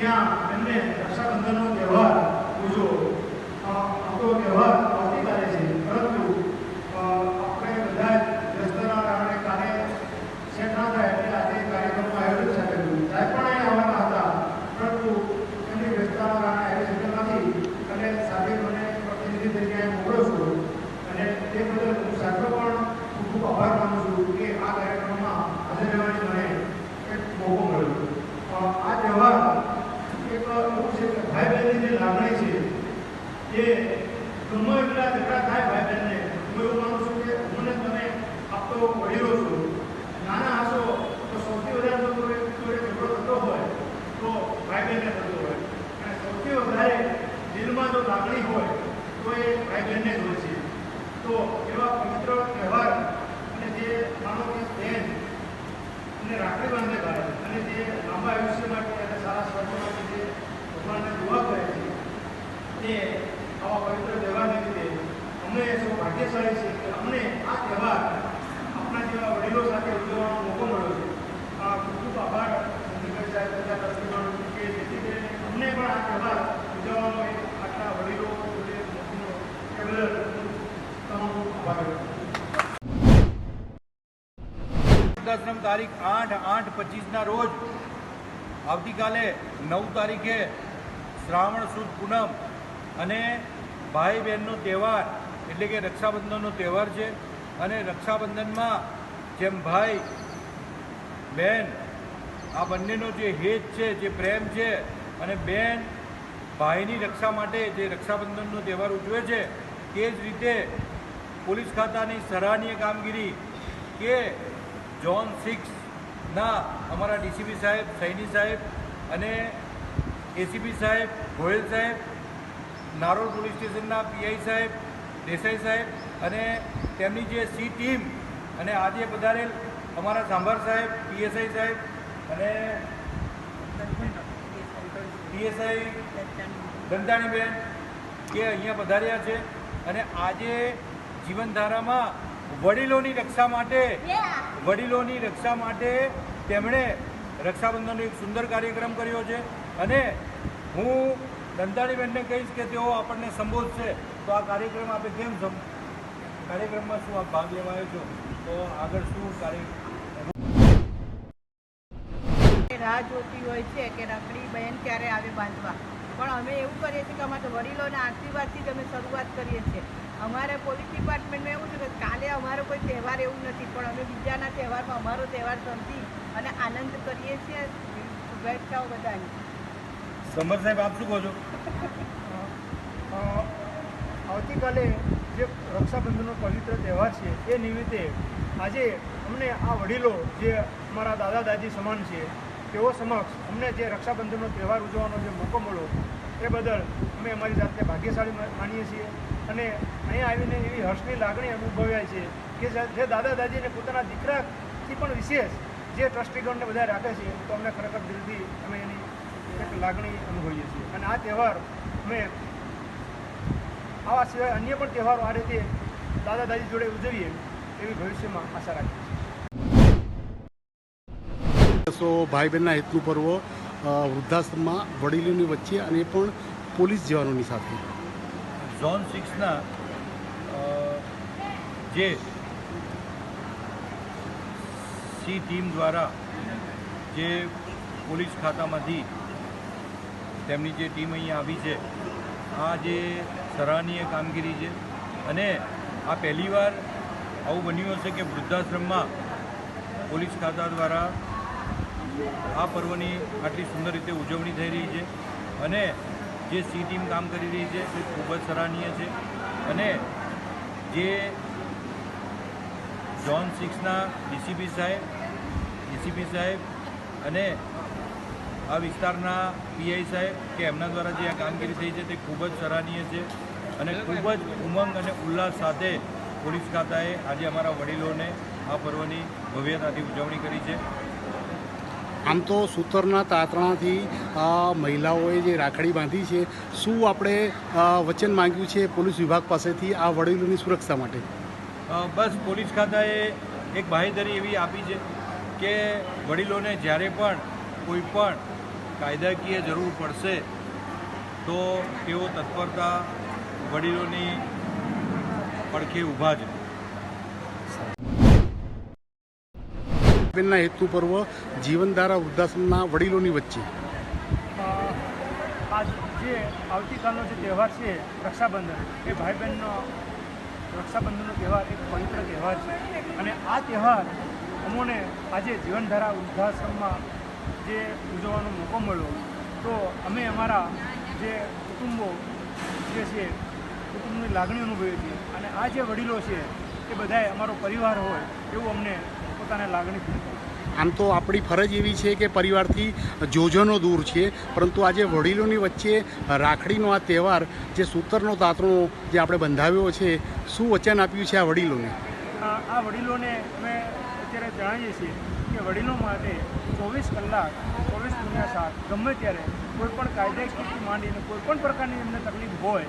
વૃદ્ધાશ્રમ ત્યાં એમને રક્ષાબંધનનો તહેવાર ઉજવો અ, આપણો તહેવાર આવતીકાલે છે પરંતુ અ, આપણે બધા જ વ્યસ્તના કારણે કાલે સેટ ના થાય એટલે આજે કાર્યક્રમનું આયોજન સાથે કર્યું સાહેબ પણ અહીં આવવાના હતા પરંતુ એમની વ્યસ્તતાના કારણે આવી શક્યા નથી અને સાથે મને પ્રતિનિધિ તરીકે અહીં મોકલો છો અને તે બદલ હું સાહેબનો પણ ખૂબ ખૂબ આભાર માનું છું કે આ કાર્યક્રમમાં હાજર રહેવાની મને એક મોકો મળ્યો અ, આ તહેવાર એક એવું છે કે ભાઈ બહેનની જે લાગણી એ ગમે એટલા ઝઘડા થાય ભાઈ બહેનને હું એવું માનું છું કે મને તમે આપતો વડીલો છો, નાના હશો, તો સૌથી વધારે જો કોઈ ઝઘડો થતો હોય, તો ભાઈ બહેનને થતો હોય. અને સૌથી વધારે દિલમાં જો લાગણી હોય, તો એ ભાઈ બહેનને જ હોય છે. તો એવા પવિત્ર તહેવાર અને જે માનો કે બહેન અને રાખડી બાંધે ભાઈ, અને જે લાંબા આયુષ્ય માટે અને સારા સ્વાસ્થ્ય માટે જે ભગવાનને દુઆ કરે છે તે આવા પવિત્ર તહેવારને લીધે અમને સૌ ભાગ્યશાળી છે કે અમને આ તહેવાર આપણા જેવા વડીલો સાથે ઉજવવાનો મોકો મળ્યો છે આ ખૂબ ખૂબ આભાર સાહેબ કરીને અમને પણ આ તહેવાર ઉજવવાનો આટલા વડીલો એ. વૃદ્ધાશ્રમ તારીખ આઠ આઠ પચીસના રોજ આવતીકાલે નવ તારીખે શ્રાવણ સુદ પૂનમ અને ભાઈ બહેનનો તહેવાર, એટલે કે રક્ષાબંધનનો તહેવાર છે. અને રક્ષાબંધનમાં જેમ ભાઈ, બહેન, આ બંનેનો જે હેત છે, જે પ્રેમ છે, અને બહેન ભાઈની રક્ષા માટે જે રક્ષાબંધનનો તહેવાર ઉજવે છે, તે જ રીતે પોલીસ ખાતાની સરાહનીય કામગીરી કે ઝોન સિક્સના અમારા ડીસીપી સાહેબ સૈની સાહેબ અને એસીપી સાહેબ, ગોયલ સાહેબ નારોલ પોલીસ સ્ટેશનના પીઆઈ સાહેબ, દેસાઈ સાહેબ અને તેમની જે સી ટીમ અને આજે પધારેલ અમારા સાંભર સાહેબ, પીએસઆઈ સાહેબ અને પીએસઆઈ દંતાણીબેન કે અહીંયા પધાર્યા છે અને આજે જીવનધારામાં વડીલોની રક્ષા માટે, વડીલોની રક્ષા માટે તેમણે રક્ષાબંધનનો એક સુંદર કાર્યક્રમ કર્યો છે અને હું દંતાણીબેનને કહીશ કે તેઓ આપણને સંબોધશે. તો આ કાર્યક્રમ આપણે કેમ કાર્યક્રમમાં શું આપ ભાગ લેવા આવ્યો છો? તો આગળ શું કાર્ય રાહ જોતી હોય છે કે રખડી બહેન ક્યારે આવે બાંધવા. પણ અમે એવું કરીએ છીએ કે અમારે વડીલોના આશીર્વાદથી જ અમે શરૂઆત કરીએ છીએ. અમારે પોલીસ ડિપાર્ટમેન્ટમાં એવું છે કે કાલે અમારો કોઈ તહેવાર એવું નથી, પણ અમે બીજાના તહેવારમાં અમારો તહેવાર સમજી અને આનંદ કરીએ છીએ. શુભેચ્છાઓ બધાની. સમર સાહેબ, આપ શું કહો છો? આવતીકાલે જે રક્ષાબંધનનો પવિત્ર તહેવાર છે, એ નિમિત્તે આજે અમને આ વડીલો જે અમારા દાદા દાદી સમાન છે, તેઓ સમક્ષ અમને જે રક્ષાબંધનનો તહેવાર ઉજવવાનો જે મોકો મળ્યો, એ બદલ અમે અમારી જાતને ભાગ્યશાળી માનીએ છીએ. અને અહીંયા આવીને એવી હર્ષની લાગણી અનુભવ્યા છે કે જે દાદા દાદીને પોતાના દીકરાથી પણ વિશેષ જે ટ્રસ્ટીગણને બધા રાખે છે, તો અમને ખરેખર દિલથી અમે એની એક લાગણી અનુભવીએ છીએ. અને આ તહેવાર અમે આવા સિવાય અન્ય પણ તહેવારો આ રીતે દાદા દાદી જોડે ઉજવીએ એવી ભવિષ્યમાં આશા રાખીએ છીએ. સો ભાઈ બહેનના હેતનું પર્વ વૃદ્ધાશ્રમમાં વડીલોની વચ્ચે અને પણ પોલીસ જવાનોની સાથે. ઝોન સિક્સના જે સી ટીમ દ્વારા જે પોલીસ ખાતામાંથી તેમની જે ટીમ અહીંયા આવી છે, આ જે સરાહનીય કામગીરી છે. અને આ પહેલીવાર આવું બન્યું હશે કે વૃદ્ધાશ્રમમાં પોલીસ ખાતા દ્વારા આ પર્વની આટલી સુંદર રીતે ઉજવણી થઈ રહી છે. અને જે સી ટીમ કામ કરી રહી છે તે ખૂબ જ સરાહનીય છે. અને જે ઝોન સિક્સના ડીસીપી સાહેબ ડીસીપી સાહેબ અને આ વિસ્તારના પીઆઈ સાહેબ કે એમના દ્વારા જે આ કામગીરી થઈ છે તે ખૂબ જ સરાહનીય છે અને ખૂબ જ ઉમંગ અને ઉલ્લાસ સાથે પોલીસ ખાતાએ આજે અમારા વડીલોને આ પર્વની ભવ્યતાથી ઉજવણી કરી છે. આમ તો સૂતરના તાતણાથી મહિલાઓએ જે રાખડી બાંધી છે શું આપણે વચન માંગ્યું છે પોલીસ વિભાગ પાસેથી આ વડીલોની સુરક્ષા માટે? બસ પોલીસ ખાતાએ એક બાહેધરી એવી આપી છે કે વડીલોને જ્યારે પણ કોઈ પણ કાયદાકીય જરૂર પડશે તો તેઓ તત્પરતા વડીલોની પડખે ઊભા છે બહેનના હેતુ પર્વ જીવનધારા વૃદ્ધાશ્રમના વડીલોની વચ્ચે. અ, આ જે આવતીકાલનો જે તહેવાર છે રક્ષાબંધન એ ભાઈ બહેનનો રક્ષાબંધનનો તહેવાર એક પવિત્ર તહેવાર છે. અને આ તહેવાર અમોને આજે જીવનધારા વૃદ્ધાશ્રમમાં જે ઉજવવાનો મોકો મળ્યો. તો અમે અમારા જે કુટુંબો જે છે કુટુંબની લાગણી અનુભવીએ છીએ. અને આ જે વડીલો છે એ બધાએ અમારો પરિવાર હોય એવું અમને પોતાને લાગણી આમ તો આપણી ફરજ એવી છે કે પરિવારથી જોજનો દૂર છે પરંતુ આજે વડીલોની વચ્ચે રાખડીનો આ તહેવાર જે સૂતરનો તાતણો જે આપણે બંધાવ્યો છે શું વચન આપ્યું છે આ વડીલોને? આ વડીલોને અમે જણાવીએ છીએ કે વડીલો માટે ચોવીસ કલાક, ચોવીસ ગુણ્યા સાત ગમે ત્યારે કોઈપણ કાયદાકીયથી માંડીને કોઈપણ પ્રકારની એમને તકલીફ હોય,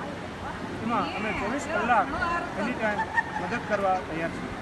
એમાં અમે ચોવીસ કલાક એની ટાઈમ મદદ કરવા તૈયાર છીએ.